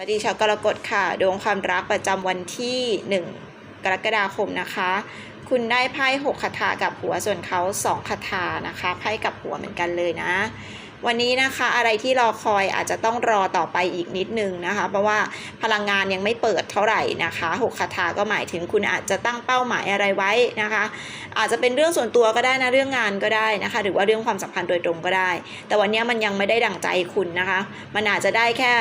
สวัสดีชาวกรกฎค่ะ ดวงความรักประจำวันที่ 1 กรกฎาคมนะคะ คุณได้ไพ่6คาถากับหัวส่วนเขา2คาถานะคะไพ่กับหัวเหมือนกันเลยนะ วันนี้นะคะอะไรที่รอคอยอาจจะต้องรอต่อไปอีกนิดนึงนะคะ เพราะว่าพลังงานยังไม่เปิดเท่าไหร่นะคะ6คาถาก็หมายถึงคุณอาจจะตั้งเป้าหมายอะไรไว้นะคะ อาจจะเป็นเรื่องส่วนตัวก็ได้นะเรื่องงานก็ได้นะคะ หรือว่าเรื่องความสัมพันธ์โดยตรงก็ได้ แต่วันนี้มันยังไม่ได้ดั่งใจคุณนะคะ มันอาจจะได้แค่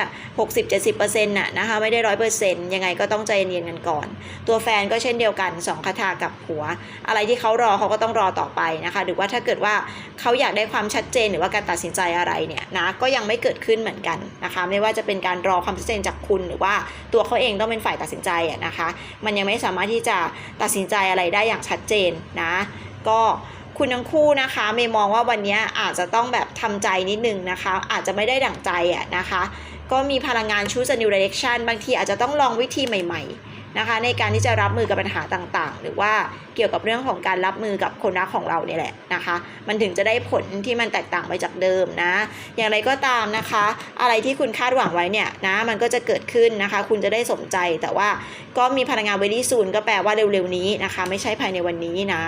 60-70%น่ะนะคะไม่ได้ร้อยเปอร์เซ็นต์ยังไงก็ต้องใจเย็นๆกันก่อน ตัวแฟนก็เช่นเดียวกัน2คาถากับหัว อะไรที่เขารอเขาก็ต้องรอต่อไปนะคะ หรือว่าถ้าเกิดว่าเขาอยากได้ความชัดเจนหรือว่าการตัดสินใจอะไรเนี่ยนะก็ยังไม่เกิดขึ้นเหมือนกันนะคะไม่ว่าจะเป็นการรอความชัดเจนจากคุณหรือว่าตัวเขาเองต้องเป็นฝ่ายตัดสินใจอะนะคะ มันยังไม่สามารถที่จะตัดสินใจอะไรได้อย่างชัดเจนนะก็คุณทั้งคู่นะคะเมย์มองว่าวันนี้อาจจะต้องแบบทำใจนิดนึงนะคะ อาจจะไม่ได้ดั่งใจอะนะคะ ก็มีพลังงานชู s นิว direction บางทีอาจจะต้องลองวิธีใหม่ ๆ นะคะ ในการที่จะรับมือกับปัญหาต่างๆ หรือว่าเกี่ยวกับเรื่องของการรับมือกับคนรักของเราเนี่ยแหละนะคะ มันถึงจะได้ผลที่มันแตกต่างไปจากเดิมนะ อย่างไรก็ตามนะคะ อะไรที่คุณคาดหวังไว้เนี่ยนะมันก็จะเกิดขึ้นนะคะ คุณจะได้สมใจแต่ว่าก็มีพลังงานเวลี่ซูนก็แปลว่าเร็วๆนี้นะคะ ไม่ใช่ภายในวันนี้นะ